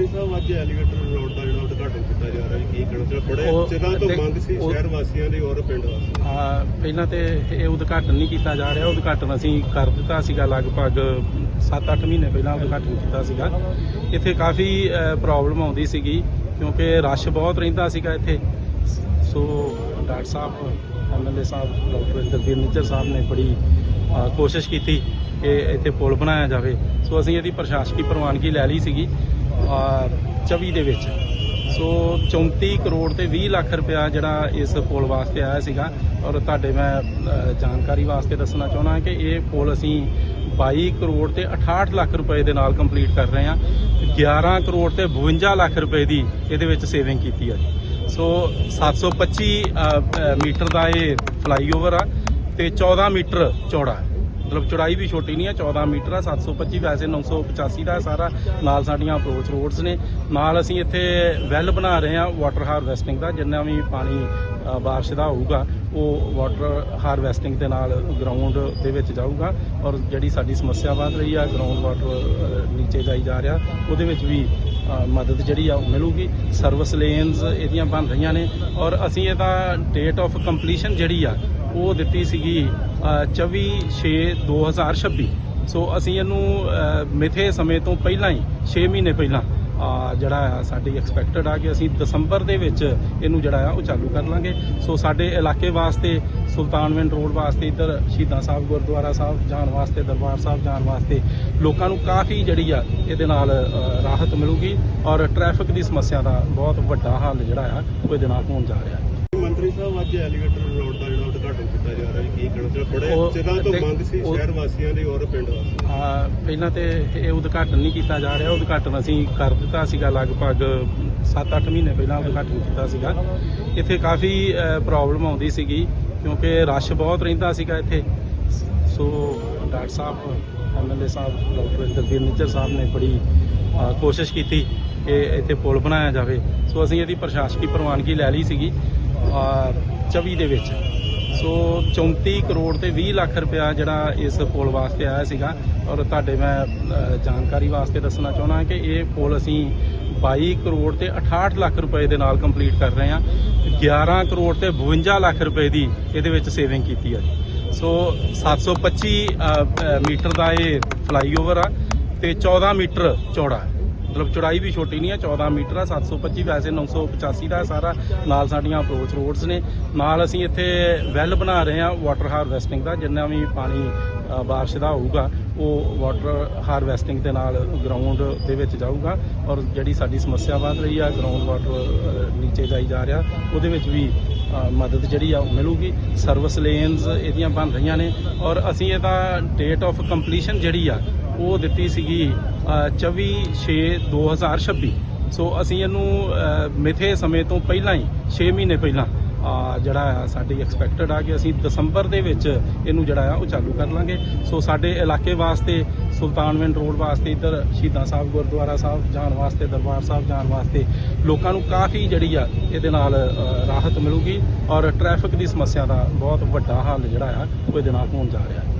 ਮੰਤਰੀ ਸਾਹਿਬ ਅੱਜ elevator road ਦਾ ਜਿਹੜਾ ਉਦਘਾਟਨ ਕੀਤਾ ਜਾ ਰਿਹਾ ਹੈ ਕੀ ਕਹਿਣਾ ਚਾਹੁੰਦੇ ਬੜੇ ਉਹ ਚਿਰਾਂ ਤੋਂ ਦੇਖ- ਮੰਗ ਸੀ ਉਹ- ਸ਼ਹਿਰ ਵਾਸੀਆਂ ਦੀ ਔਰ ਪਿੰਡ ਵਾਸੀਆਂ ਦੀ। ਆ ਪਹਿਲਾਂ ਤੇ ਇਹ ਉਦਘਾਟਨ ਨਹੀਂ ਕੀਤਾ ਜਾ ਰਿਹਾ ਉਦਘਾਟਨ ਅਸੀਂ ਕਰ ਦਿੱਤਾ ਸੀਗਾ ਲਗਭਗ 7-8 ਮਹੀਨੇ ਪਹਿਲਾਂ ਉਦਘਾਟਨ ਕੀਤਾ ਸੀਗਾ। ਇੱਥੇ ਕਾਫੀ ਪ੍ਰੋਬਲਮ ਆਉਂਦੀ ਸੀਗੀ ਕਿਉਂਕਿ ਰਸ਼ ਬਹੁਤ ਰਹਿੰਦਾ ਸੀਗਾ ਇੱਥੇ। So doctor sahib MLA sahib doctor Inderveer Nijjar sahib ਨੇ ਬੜੀ ਅ, ਕੋਸ਼ਿਸ਼ ਕੀਤੀ ਕਿ ਇੱਥੇ ਪੁਲ ਬਣਾਇਆ ਜਾਵੇ। ਸੋ ਅਸੀਂ ਇਹਦੀ ਪ੍ਰਸ਼ਾਸਕੀ ਪ੍ਰਵਾਨਗੀ ਲੈ ਲਈ ਸੀਗੀ। 24 ਦੇ ਵਿੱਚ। ਸੋ 34 ਕਰੋੜ ਤੇ 20 ਲੱਖ ਰੁਪਇਆ ਜਿਹੜਾ ਇਸ ਪੁਲ ਵਾਸਤੇ ਆਇਆ ਸੀਗਾ। ਔਰ ਤੁਹਾਡੇ ਮੈਂ ਜਾਣਕਾਰੀ ਵਾਸਤੇ ਦੱਸਣਾ ਚਾਹੁੰਦਾ ਕਿ ਇਹ ਪੁਲ ਅਸੀਂ 22 ਕਰੋੜ ਤੇ 68 ਲੱਖ ਰੁਪਏ ਦੇ ਨਾਲ ਕੰਪਲੀਟ ਕਰ ਰਹੇ ਹਾਂ। 11 ਕਰੋੜ ਤੇ 52 ਲੱਖ ਰੁਪਏ ਦੀ ਇਹਦੇ ਵਿੱਚ ਸੇਵਿੰਗ ਕੀਤੀ ਆ ਸੋ 725 ਅ, ਅ, ਮੀਟਰ ਦਾ ਇਹ ਫਲਾਈਓਵਰ ਆ ਤੇ 14 ਮੀਟਰ ਚੌੜਾ ਹੈ। ਮਤਲਬ ਚੌੜਾਈ ਵੀ ਛੋਟੀ ਨਹੀਂ ਹੈ 14 ਮੀਟਰ ਆ 725 ਵੈਸੇ 985 ਦਾ ਸਾਰਾ ਨਾਲ ਸਾਡੀਆਂ ਅਪਰੋਚ ਰੋਡਸ ਨੇ। ਨਾਲ ਅਸੀਂ ਇੱਥੇ ਵੈਲ ਬਣਾ ਰਹੇ ਹਾਂ ਵਾਟਰ ਹਾਰਵੈਸਟਿੰਗ ਦਾ, ਜਿੰਨਾ ਵੀ ਪਾਣੀ ਬਾਰਿਸ਼ ਦਾ ਹੋਊਗਾ, ਉਹ ਵਾਟਰ ਹਾਰਵੈਸਟਿੰਗ ਦੇ ਨਾਲ ਗਰਾਊਂਡ ਦੇ ਵਿੱਚ ਜਾਊਗਾ। ਔਰ ਜਿਹੜੀ ਸਾਡੀ ਸਮੱਸਿਆ ਵੱਧ ਰਹੀ ਆ ਗਰਾਊਂਡ ਵਾਟਰ ਨੀਚੇ ਜਾਈ ਜਾ ਰਿਹਾ, ਉਹਦੇ ਵਿੱਚ ਵੀ ਮਦਦ ਜਿਹੜੀ ਆ, ਉਹ ਮਿਲੂਗੀ। ਸਰਵਿਸ ਲੇਨਸ ਇਹਦੀਆਂ ਬਣ ਰਹੀਆਂ ਨੇ। ਔਰ ਅਸੀਂ ਇਹਦਾ ਡੇਟ ਆਫ ਕੰਪਲੀਸ਼ਨ ਜਿਹੜੀ ਆ ਉਹ ਦਿੱਤੀ ਸੀਗੀ 24 6 2026 ਸੋ ਅਸੀਂ ਇਹਨੂੰ ਅ, ਮਿਥੇ ਸਮੇਂ ਤੋਂ ਪਹਿਲਾਂ ਹੀ 6 ਮਹੀਨੇ ਪਹਿਲਾਂ ਜਿਹੜਾ ਆ ਸਾਡੀ ਐਕਸਪੈਕਟਡ ਆ ਕਿ ਅਸੀਂ ਦਸੰਬਰ ਦੇ ਵਿੱਚ ਇਹਨੂੰ ਜਿਹੜਾ ਆ ਉਹ ਚਾਲੂ ਕਰ ਲਾਂਗੇ। ਸੋ ਸਾਡੇ ਇਲਾਕੇ ਵਾਸਤੇ ਸੁਲਤਾਨਵਿੰਡ ਰੋਡ ਵਾਸਤੇ ਇੱਧਰ ਸ਼ਹੀਦਾਂ ਸਾਹਿਬ ਗੁਰਦੁਆਰਾ ਸਾਹਿਬ ਜਾਣ ਵਾਸਤੇ ਦਰਬਾਰ ਸਾਹਿਬ ਜਾਣ ਵਾਸਤੇ ਲੋਕਾਂ ਨੂੰ ਕਾਫੀ ਜਿਹੜੀ ਆ ਇਹਦੇ ਨਾਲ ਰਾਹਤ ਮਿਲੂਗੀ ਔਰ ਟ੍ਰੈਫਿਕ ਦੀ ਸਮੱਸਿਆ ਦਾ ਬਹੁਤ ਵੱਡਾ ਹੱਲ ਜਿਹੜਾ ਆ ਉਹ ਇਹਦੇ ਨਾਲ ਹੋਣ ਜਾ ਰਿਹਾ। ਮੰਤਰੀ ਸਾਹਿਬ ਅੱਜ ਐਲੀਵੇਟਰ ਰੋਡ ਦਾ ਜਿਹੜਾ ਉਦਘਾਟਨ ਕੀਤਾ ਜਾ ਰਿਹਾ ਹੈ ਕੀ ਕਹਿਣਾ ਚਾਹੁੰਦੇ ਬੜੇ ਉਹ- ਚਿਰਾਂ ਤੋਂ ਦੇਖ- ਮੰਗ ਸੀ ਉਹ- ਸ਼ਹਿਰ ਵਾਸੀਆਂ ਦੀ ਔਰ ਪਿੰਡ ਵਾਸੀਆਂ ਦੀ। ਆ ਪਹਿਲਾਂ ਤੇ ਇਹ ਉਦਘਾਟਨ ਨਹੀਂ ਕੀਤਾ ਜਾ ਰਿਹਾ। ਉਦਘਾਟਨ ਅਸੀਂ ਕਰ ਦਿੱਤਾ ਸੀਗਾ ਲਗਭਗ 7-8 ਮਹੀਨੇ ਪਹਿਲਾਂ ਉਦਘਾਟਨ ਕੀਤਾ ਸੀਗਾ। ਇੱਥੇ ਕਾਫੀ ਪ੍ਰੋਬਲਮ ਆਉਂਦੀ ਸੀਗੀ ਕਿਉਂਕਿ ਰਸ਼ ਬਹੁਤ ਰਹਿੰਦਾ ਸੀਗਾ ਇੱਥੇ। So doctor sahib MLA sahib doctor Inderveer Nijjar sahib ਨੇ ਬੜੀ ਅ, ਕੋਸ਼ਿਸ਼ ਕੀਤੀ ਕਿ ਇੱਥੇ ਪੁਲ ਬਣਾਇਆ ਜਾਵੇ। ਸੋ ਅਸੀਂ ਇਹਦੀ ਪ੍ਰਸ਼ਾਸਕੀ ਪ੍ਰਵਾਨਗੀ ਲੈ ਲਈ ਸੀਗੀ ਅ, 24 ਦੇ ਵਿੱਚ। ਸੋ 34 ਕਰੋੜ ਤੇ 20 ਲੱਖ ਰੁਪਇਆ ਜਿਹੜਾ ਇਸ ਪੁਲ ਵਾਸਤੇ ਆਇਆ ਸੀਗਾ ਔਰ ਤੁਹਾਡੇ ਮੈਂ ਜਾਣਕਾਰੀ ਵਾਸਤੇ ਦੱਸਣਾ ਚਾਹੁੰਦਾ ਕਿ ਇਹ ਪੁਲ ਅਸੀਂ 22 ਕਰੋੜ ਤੇ 68 ਲੱਖ ਰੁਪਏ ਦੇ ਨਾਲ ਕੰਪਲੀਟ ਕਰ ਰਹੇ ਹਾਂ। 11 ਕਰੋੜ ਤੇ 52 ਲੱਖ ਰੁਪਏ ਦੀ ਇਹਦੇ ਵਿੱਚ ਸੇਵਿੰਗ ਕੀਤੀ ਆ। ਜੀ ਸੋ 725 ਅ, ਅ, ਮੀਟਰ ਦਾ ਇਹ ਫਲਾਈਓਵਰ ਆ ਤੇ 14 ਮੀਟਰ ਚੌੜਾ। ਮਤਲਬ ਚੌੜਾਈ ਵੀ ਛੋਟੀ ਨਹੀਂ ਹੈ 14 ਮੀਟਰ ਆ 725 ਵੈਸੇ 985 ਦਾ ਸਾਰਾ ਨਾਲ ਸਾਡੀਆਂ ਅਪਰੋਚ ਰੋਡਸ ਨੇ। ਨਾਲ ਅਸੀਂ ਇੱਥੇ ਵੈਲ ਬਣਾ ਰਹੇ ਹਾਂ ਵਾਟਰ ਹਾਰਵੈਸਟਿੰਗ ਦਾ, ਜਿੰਨਾ ਵੀ ਪਾਣੀ ਬਾਰਿਸ਼ ਦਾ ਹੋਊਗਾ, ਉਹ ਵਾਟਰ ਹਾਰਵੈਸਟਿੰਗ ਦੇ ਨਾਲ ਗਰਾਊਂਡ ਦੇ ਵਿੱਚ ਜਾਊਗਾ ਔਰ ਜਿਹੜੀ ਸਾਡੀ ਸਮੱਸਿਆ ਵੱਧ ਰਹੀ ਆ ਗਰਾਊਂਡ ਵਾਟਰ ਨੀਚੇ ਜਾਈ ਜਾ ਰਿਹਾ, ਉਹਦੇ ਵਿੱਚ ਵੀ ਮਦਦ ਜਿਹੜੀ ਆ ਉਹ ਮਿਲੂਗੀ। ਸਰਵਿਸ ਲੇਨਸ ਇਹਦੀਆਂ ਬਣ ਰਹੀਆਂ ਨੇ ਔਰ ਅਸੀਂ ਇਹਦਾ ਡੇਟ ਆਫ ਕੰਪਲੀਸ਼ਨ ਜਿਹੜੀ ਆ ਉਹ ਦਿੱਤੀ ਸੀਗੀ ਅ, 24 6 2026 ਸੋ ਅਸੀਂ ਇਹਨੂੰ ਮਿਥੇ ਸਮੇਂ ਤੋਂ ਪਹਿਲਾਂ ਹੀ 6 ਮਹੀਨੇ ਪਹਿਲਾਂ ਜਿਹੜਾ ਆ ਸਾਡੀ ਐਕਸਪੈਕਟਡ ਆ ਕਿ ਅਸੀਂ ਦਸੰਬਰ ਦੇ ਵਿੱਚ ਇਹਨੂੰ ਜਿਹੜਾ ਆ ਉਹ ਚਾਲੂ ਕਰ ਲਾਂਗੇ। ਸੋ ਸਾਡੇ ਇਲਾਕੇ ਵਾਸਤੇ ਸੁਲਤਾਨਵਿੰਡ ਰੋਡ ਵਾਸਤੇ ਇੱਧਰ ਸ਼ਹੀਦਾਂ ਸਾਹਿਬ ਗੁਰਦੁਆਰਾ ਸਾਹਿਬ ਜਾਣ ਵਾਸਤੇ ਦਰਬਾਰ ਸਾਹਿਬ ਜਾਣ ਵਾਸਤੇ ਲੋਕਾਂ ਨੂੰ ਕਾਫੀ ਜਿਹੜੀ ਆ ਇਹਦੇ ਨਾਲ ਰਾਹਤ ਮਿਲੂਗੀ ਔਰ ਟ੍ਰੈਫਿਕ ਦੀ ਸਮੱਸਿਆ ਦਾ ਬਹੁਤ ਵੱਡਾ ਹੱਲ ਜਿਹੜਾ ਆ ਉਹ ਇਹਦੇ ਨਾਲ ਹੋਣ ਜਾ ਰਿਹਾ। ਹੈ